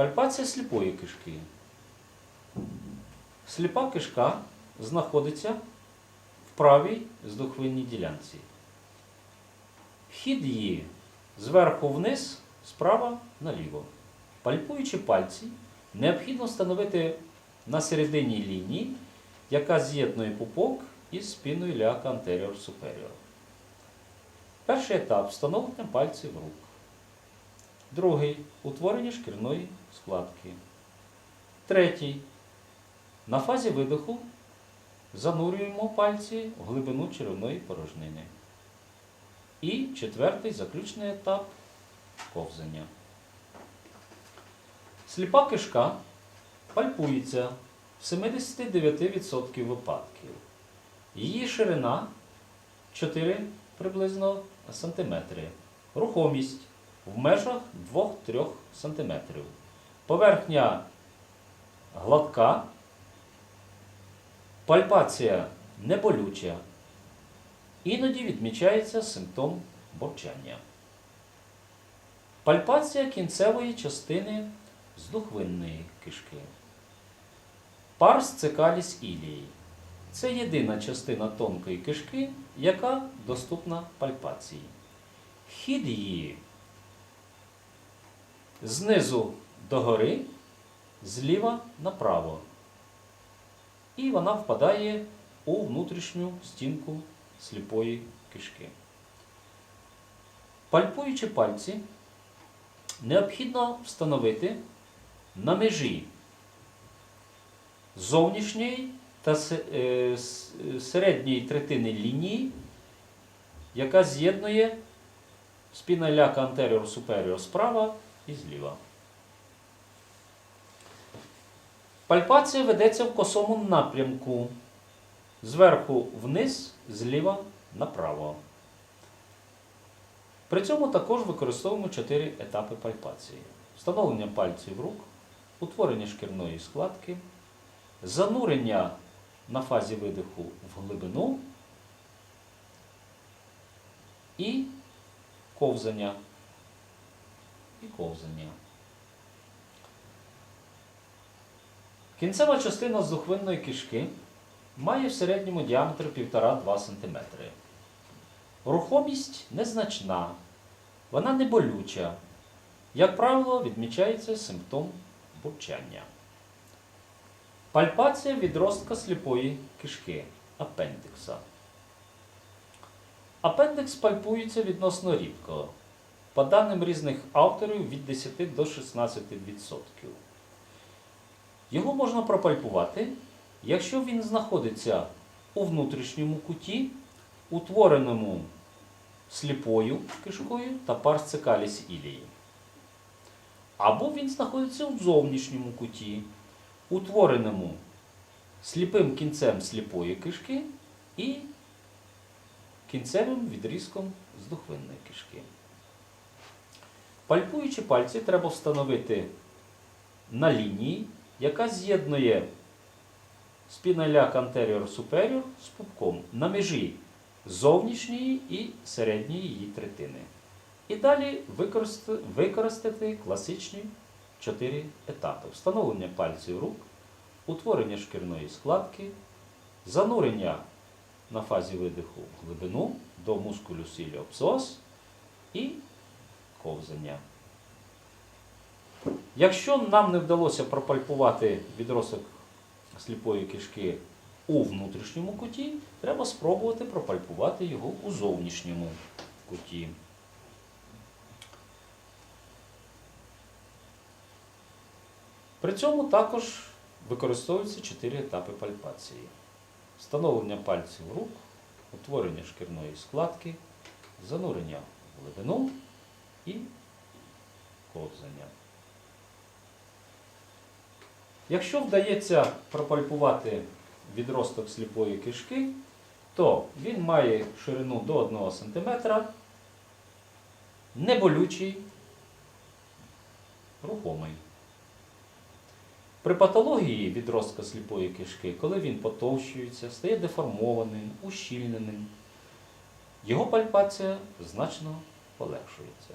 Пальпація сліпої кишки. Сліпа кишка знаходиться в правій здухвинній ділянці. Вхід її зверху вниз, справа наліво. Пальпуючи пальці, необхідно встановити на середині лінії, яка з'єднує пупок із спиною ляка anterior superior. Перший етап встановлення пальців рук. Другий утворення шкірної складки. Третій. На фазі видоху занурюємо пальці в глибину черевної порожнини. І четвертий заключний етап ковзання. Сліпа кишка пальпується в 79% випадків. Її ширина 4 приблизно сантиметри. Рухомість в межах 2-3 см. Поверхня гладка, пальпація неболюча. Іноді відмічається симптом борчання. Пальпація кінцевої частини здухвинної кишки. Парс цикаліс ілії. Це єдина частина тонкої кишки, яка доступна пальпації. Хід її знизу догори, зліва направо. І вона впадає у внутрішню стінку сліпої кишки. Пальпуючи пальці, необхідно встановити на межі зовнішньої та е, середньої третини лінії, яка з'єднує спина ляка anterior superior справа і зліва. Пальпація ведеться в косому напрямку. Зверху вниз, зліва направо. При цьому також використовуємо чотири етапи пальпації: встановлення пальців рук, утворення шкірної складки, занурення на фазі видиху в глибину і ковзання. І ковзання. Кінцева частина здухвинної кишки має в середньому діаметр 1,5-2 см. Рухомість незначна, вона не болюча. Як правило, відмічається симптом бурчання. Пальпація відростка сліпої кишки апендикса. Апендикс пальпується відносно рідко. По даним різних авторів від 10 до 16%. Його можна пропальпувати, якщо він знаходиться у внутрішньому куті, утвореному сліпою кишкою та парсцикаліс ілії. Або він знаходиться у зовнішньому куті, утвореному сліпим кінцем сліпої кишки і кінцевим відрізком з духвинної кишки. Пальпуючи пальці, треба встановити на лінії, яка з'єднує спіналяк anterior superior з пупком на межі зовнішньої і середньої її третини. І далі використати, класичні чотири етапи: встановлення пальців рук, утворення шкірної складки, занурення на фазі видиху в глибину до мускулю сіліопсос і ковзання. Якщо нам не вдалося пропальпувати відросок сліпої кишки у внутрішньому куті, треба спробувати пропальпувати його у зовнішньому куті. При цьому також використовуються чотири етапи пальпації: встановлення пальців рук, утворення шкірної складки, занурення в глибину і ковзання. Якщо вдається пропальпувати відросток сліпої кишки, то він має ширину до 1 см, неболючий, рухомий. При патології відростка сліпої кишки, коли він потовщується, стає деформованим, ущільненим, його пальпація значно полегшується.